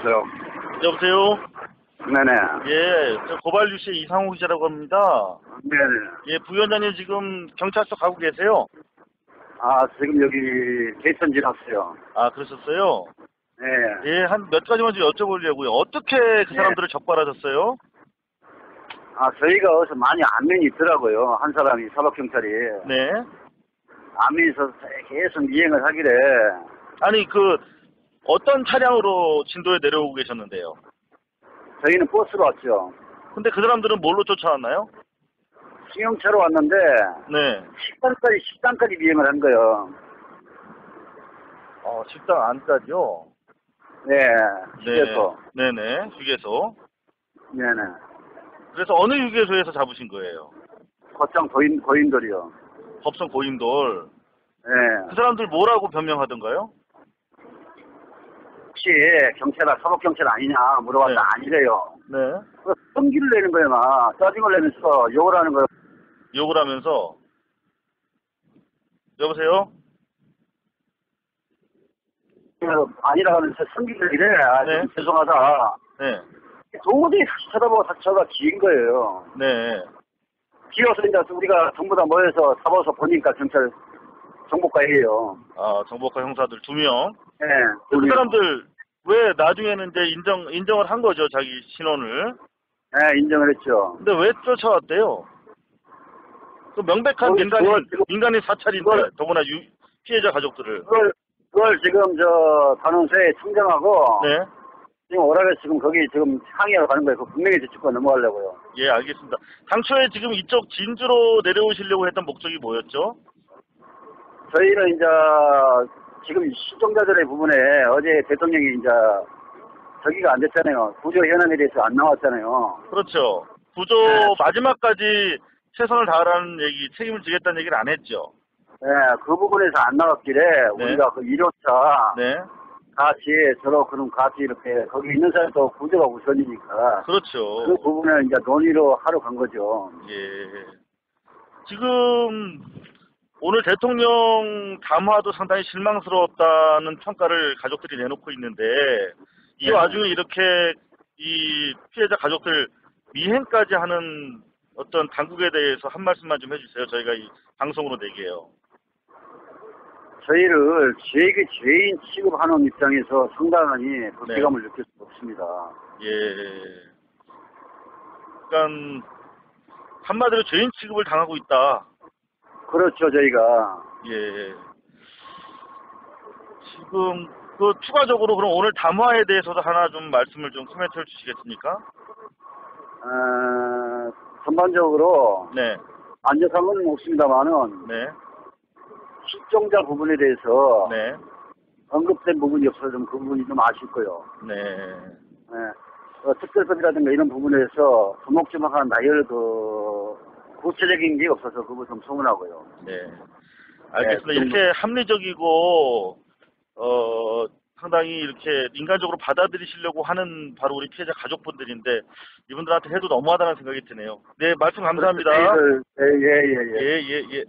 여보세요? 여보세요? 네네. 예, 저 고발뉴스의 이상호 기자라고 합니다. 네네. 예, 부위원장님 지금 경찰서 가고 계세요? 아, 지금 여기 개천 지났어요. 아, 그러셨어요? 네. 예, 한 몇 가지만 좀 여쭤보려고요. 어떻게 그 네. 사람들을 적발하셨어요? 아, 저희가 어디서 많이 안면이 있더라고요. 한 사람이 사법 경찰이. 네. 안면이 있어서 계속 이행을 하길래. 아니, 그, 어떤 차량으로 진도에 내려오고 계셨는데요? 저희는 버스로 왔죠. 근데 그 사람들은 뭘로 쫓아왔나요? 승용차로 왔는데, 네. 식당까지, 식당까지 비행을 한 거예요. 어, 식당 안까지요? 네. 휴게소. 네. 네네, 휴게소. 네 네. 그래서 어느 휴게소에서 잡으신 거예요? 거창 고인, 고인돌이요. 법성 고임돌. 네. 그 사람들 뭐라고 변명하던가요? 혹시 경찰아, 사법경찰 아니냐 물어봤다. 네. 아니래요. 네. 그 성기를 내는 거예요, 막. 짜증을 내면서 욕을 하는 거예요. 욕을 하면서 여보세요? 아니라 하면서 성기를 이래. 아, 네. 좀 죄송하다. 네. 도무지 다시 쳐다보고 다시 쳐다 기인 거예요. 네. 기어서 이제 우리가 전부 다 모여서 잡아서 보니까 경찰 정보과예요. 아, 정보과 형사들 두 명. 예. 그 사람들 왜 나중에는 이제 인정 인정을 한 거죠, 자기 신원을. 예, 인정을 했죠. 근데 왜 쫓아왔대요? 그 명백한 그걸- 민간인 그걸 지금- 민간인 사찰인데 그걸- 더구나 유, 피해자 가족들을. 그걸, 그걸 지금 저 단원서에 청정하고 네. 지금 오락에 지금 거기 지금 항의하러 가는 거예요. 그 분명히 짚고 넘어가려고요. 예, 알겠습니다. 당초에 지금 이쪽 진주로 내려오시려고 했던 목적이 뭐였죠? 저희는 이제 지금 시청자들의 부분에 어제 대통령이 이제 저기가 안 됐잖아요. 구조 현안에 대해서 안 나왔잖아요. 그렇죠. 구조 네. 마지막까지 최선을 다하라는 얘기, 책임을 지겠다는 얘기를 안 했죠. 예, 그 부분에서 안 나왔길래 우리가 그 1호차 네. 같이 서로 그럼 같이 이렇게 거기 있는 사람도 구조가 우선이니까 그렇죠. 그 부분을 이제 논의로 하러 간 거죠. 예. 지금 오늘 대통령 담화도 상당히 실망스러웠다는 평가를 가족들이 내놓고 있는데 이 네. 와중에 이렇게 이 피해자 가족들 미행까지 하는 어떤 당국에 대해서 한 말씀만 좀 해주세요. 저희가 이 방송으로 내게요. 저희를 죄의 죄인 취급하는 입장에서 상당히 불쾌감을 느낄 수 없습니다. 예. 그러니까 한마디로 죄인 취급을 당하고 있다. 그렇죠, 저희가. 예. 지금 그 추가적으로 그럼 오늘 담화에 대해서도 하나 좀 말씀을 좀 코멘트를 주시겠습니까? 어, 전반적으로 네, 안전상은 없습니다만은 네, 실종자 부분에 대해서 네, 언급된 부분이 없어서 좀 그 부분이 좀 아쉽고요. 네. 예. 어, 특별법이라든가 이런 부분에서 조목조목한 나열 그 구체적인 게 없어서 그거 좀 서운하고요. 네. 알겠습니다. 네, 이렇게 합리적이고 어 상당히 이렇게 인간적으로 받아들이시려고 하는 바로 우리 피해자 가족분들인데 이분들한테 해도 너무하다는 생각이 드네요. 네, 말씀 감사합니다. 예, 예, 예. 예. 예, 예, 예.